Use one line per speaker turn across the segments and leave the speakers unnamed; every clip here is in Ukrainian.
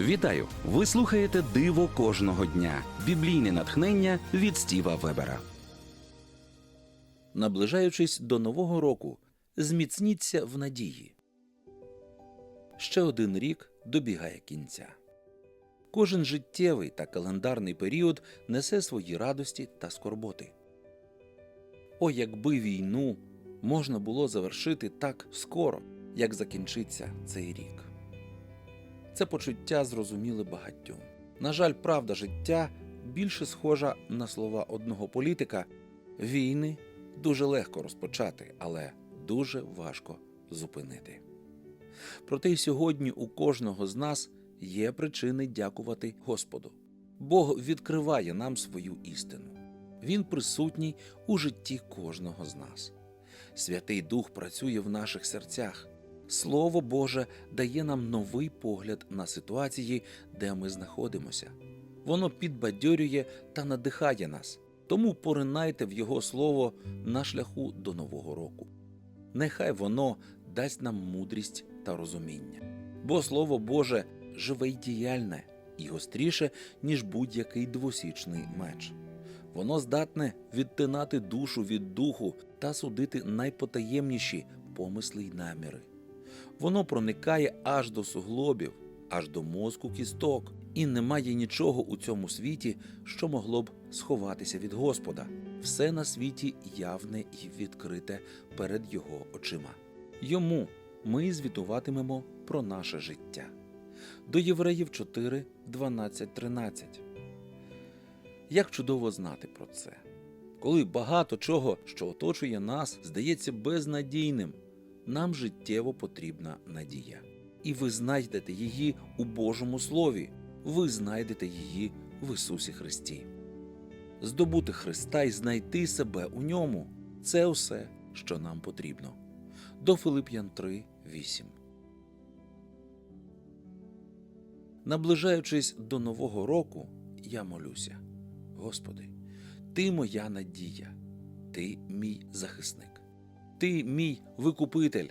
Вітаю! Ви слухаєте Диво кожного дня. Біблійне натхнення від Стіва Вебера. Наближаючись до нового року, зміцніться в надії. Ще один рік добігає кінця. Кожен життєвий та календарний період несе свої радості та скорботи. О, якби війну можна було завершити так скоро, як закінчиться цей рік. Це почуття зрозуміли багатьом. На жаль, правда життя більше схожа на слова одного політика: війни дуже легко розпочати, але дуже важко зупинити. Проте й сьогодні у кожного з нас є причини дякувати Господу. Бог відкриває нам свою істину. Він присутній у житті кожного з нас. Святий Дух працює в наших серцях. Слово Боже дає нам новий погляд на ситуації, де ми знаходимося. Воно підбадьорює та надихає нас. Тому поринайте в Його слово на шляху до Нового року. Нехай воно дасть нам мудрість та розуміння. Бо Слово Боже живе й діяльне і гостріше, ніж будь-який двосічний меч. Воно здатне відтинати душу від духу та судити найпотаємніші помисли й наміри. Воно проникає аж до суглобів, аж до мозку кісток, і немає нічого у цьому світі, що могло б сховатися від Господа. Все на світі явне і відкрите перед Його очима. Йому ми звітуватимемо про наше життя. До Євреїв 4, 12, 13. Як чудово знати про це. Коли багато чого, що оточує нас, здається безнадійним, нам життєво потрібна надія. І ви знайдете її у Божому Слові, ви знайдете її в Ісусі Христі. Здобути Христа і знайти себе у ньому це все, що нам потрібно. До Филип'ян 3, 8. Наближаючись до Нового року, я молюся. Господи, Ти моя надія, Ти мій захисник, Ти мій викупитель,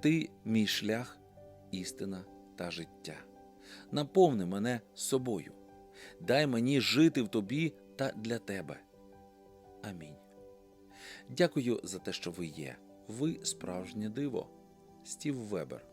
Ти мій шлях, істина та життя. Наповни мене собою, дай мені жити в Тобі та для Тебе. Амінь. Дякую за те, що ви є. Ви справжнє диво. Стів Вебер.